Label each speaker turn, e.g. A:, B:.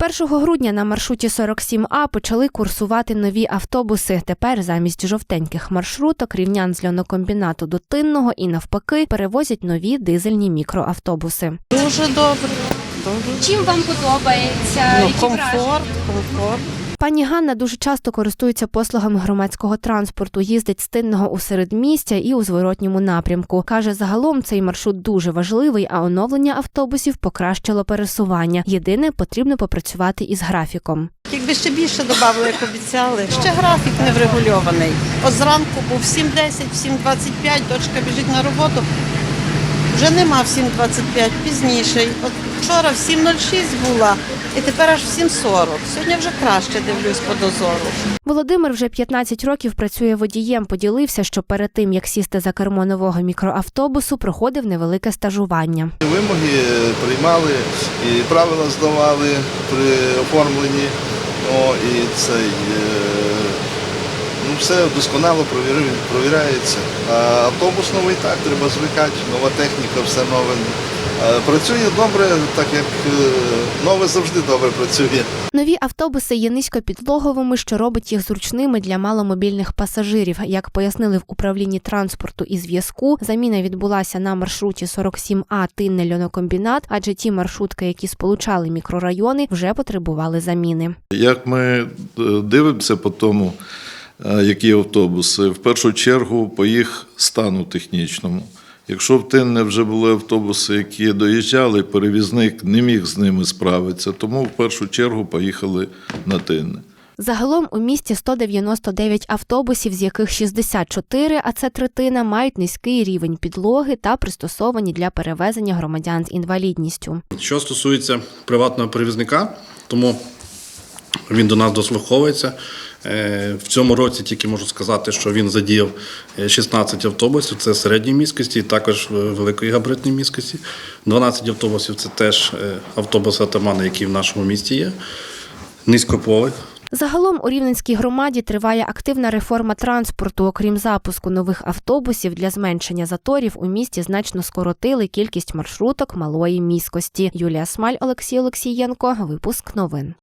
A: З 1 грудня на маршруті 47А почали курсувати нові автобуси. Тепер замість жовтеньких маршруток рівнян з льонокомбінату до Тинного і навпаки перевозять нові дизельні мікроавтобуси.
B: Дуже добре.
C: Чим вам подобається?
B: Ну, комфорт, комфорт.
A: Пані Ганна дуже часто користується послугами громадського транспорту, їздить з Тинного у середмістя і у зворотньому напрямку. Каже, загалом цей маршрут дуже важливий, а оновлення автобусів покращило пересування. Єдине, потрібно попрацювати із графіком.
B: Якби ще більше додали, як обіцяли. Ще графік не врегульований. От зранку був 7.10, в 7.25, дочка біжить на роботу. Вже нема в 7.25, пізніший. От вчора в 7.06 була, і тепер аж в 7.40. Сьогодні вже краще дивлюсь по дозору.
A: Володимир вже 15 років працює водієм. Поділився, що перед тим як сісти за кермо нового мікроавтобусу, проходив невелике стажування.
D: Вимоги приймали і правила здавали при оформленні. О, і цей, е, ну, все досконало провіри- провіряється. А автобус новий так, треба звикати, нова техніка, все нове. Працює добре, так як е, нове завжди добре працює.
A: Нові автобуси є низькопідлоговими, що робить їх зручними для маломобільних пасажирів. Як пояснили в управлінні транспорту і зв'язку, заміна відбулася на маршруті 47А Тинне льонокомбінат, адже ті маршрутки, які сполучали мікрорайони, вже потребували заміни.
E: Як ми е, дивимося по тому, які автобуси, в першу чергу по їх стану технічному. Якщо в Тинне вже були автобуси, які доїжджали, перевізник не міг з ними справитися, тому в першу чергу поїхали на Тинне.
A: Загалом у місті 199 автобусів, з яких 64, а це третина, мають низький рівень підлоги та пристосовані для перевезення громадян з інвалідністю.
F: Що стосується приватного перевізника, тому він до нас дослуховується. Е, В цьому році тільки можу сказати, що він задіяв е, 16 автобусів, це середньої міськості, також е, великої габаритної міськості. 12 автобусів це теж е, автобуси атамани, які в нашому місті є. Низькополих.
A: Загалом у Рівненській громаді триває активна реформа транспорту. Окрім запуску нових автобусів для зменшення заторів, у місті значно скоротили кількість маршруток малої міськості. Юлія Смаль, Олексій Олексієнко. Випуск новин.